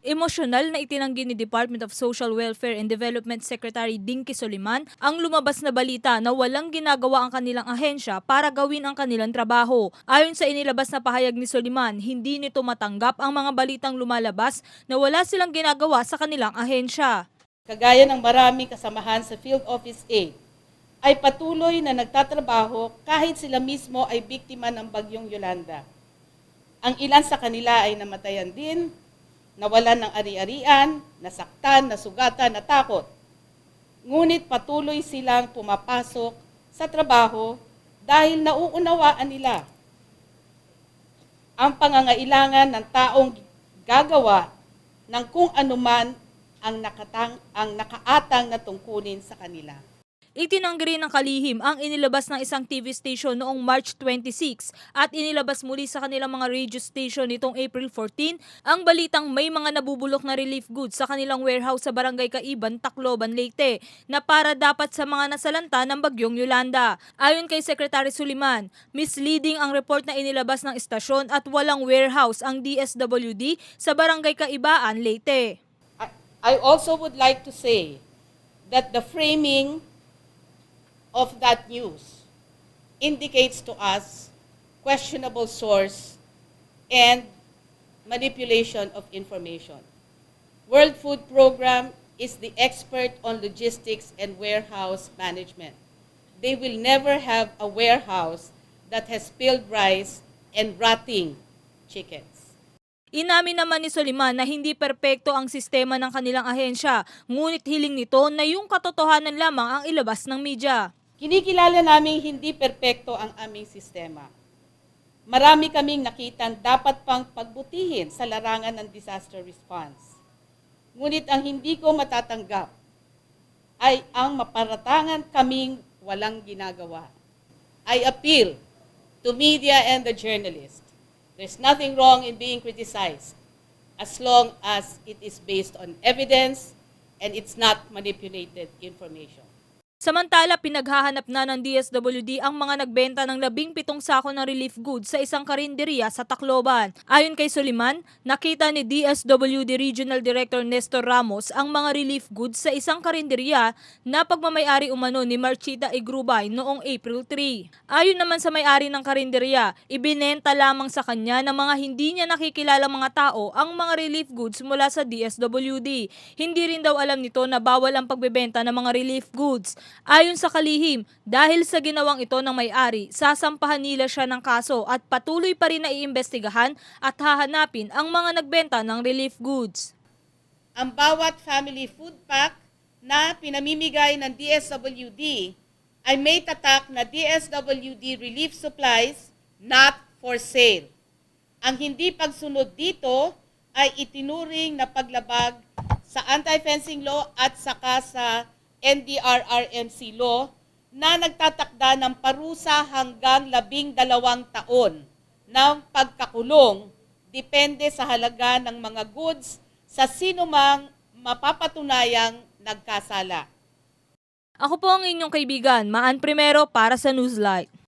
Emosyonal na itinanggi ni Department of Social Welfare and Development Secretary Dinky Soliman ang lumabas na balita na walang ginagawa ang kanilang ahensya para gawin ang kanilang trabaho. Ayon sa inilabas na pahayag ni Soliman, hindi nito matanggap ang mga balitang lumalabas na wala silang ginagawa sa kanilang ahensya. kagaya ng maraming kasamahan sa Field Office A, ay patuloy na nagtatrabaho kahit sila mismo ay biktima ng bagyong Yolanda. Ang ilan sa kanila ay namatayan din, nawalan ng ari-arian, nasaktan, nasugatan, natakot. Ngunit patuloy silang pumapasok sa trabaho dahil nauunawaan nila ang pangangailangan ng taong gagawa ng kung anuman ang nakatang ang nakaatang na tungkulin sa kanila. Itinanggi ng kalihim ang inilabas ng isang TV station noong March 26 at inilabas muli sa kanilang mga radio station nitong April 14 ang balitang may mga nabubulok na relief goods sa kanilang warehouse sa Barangay Kaiban, Tacloban, Leyte na para dapat sa mga nasalanta ng bagyong Yolanda. Ayon kay Secretary Suliman, misleading ang report na inilabas ng istasyon at walang warehouse ang DSWD sa Barangay Kaibaan, Leyte. I also would like to say that the framing of that news indicates to us questionable source and manipulation of information. World Food Program is the expert on logistics and warehouse management. They will never have a warehouse that has spilled rice and rotting chickens. Inamin naman ni Soliman na hindi perpekto ang sistema ng kanilang ahensya, ngunit hiling nito na yung katotohanan lamang ang ilabas ng media. Kinikilala namin hindi perpekto ang aming sistema. Marami kaming nakitang dapat pang pagbutihin sa larangan ng disaster response. Ngunit ang hindi ko matatanggap ay ang maparatangan kaming walang ginagawa. I appeal to media and the journalist. There's nothing wrong in being criticized as long as it is based on evidence and it's not manipulated information. Samantala, pinaghahanap na ng DSWD ang mga nagbenta ng labing pitong sako ng relief goods sa isang karinderya sa Tacloban. Ayon kay Soliman, nakita ni DSWD Regional Director Nestor Ramos ang mga relief goods sa isang karinderya na pagmamayari umano ni Marchita Igrubay noong April 3. Ayon naman sa may-ari ng karinderya, ibinenta lamang sa kanya ng mga hindi niya nakikilala mga tao ang mga relief goods mula sa DSWD. Hindi rin daw alam nito na bawal ang pagbebenta ng mga relief goods. Ayon sa kalihim, dahil sa ginawang ito ng may-ari, sasampahan nila siya ng kaso at patuloy pa rin na iimbestigahan at hahanapin ang mga nagbenta ng relief goods. ang bawat family food pack na pinamimigay ng DSWD ay may tatak na DSWD relief supplies not for sale. Ang hindi pagsunod dito ay itinuring na paglabag sa anti-fencing law at saka sa NDRRMC law na nagtatakda ng parusa hanggang labing dalawang taon ng pagkakulong depende sa halaga ng mga goods sa sinumang mapapatunayang nagkasala. Ako po ang inyong kaibigan, Maan Primero para sa Newslight.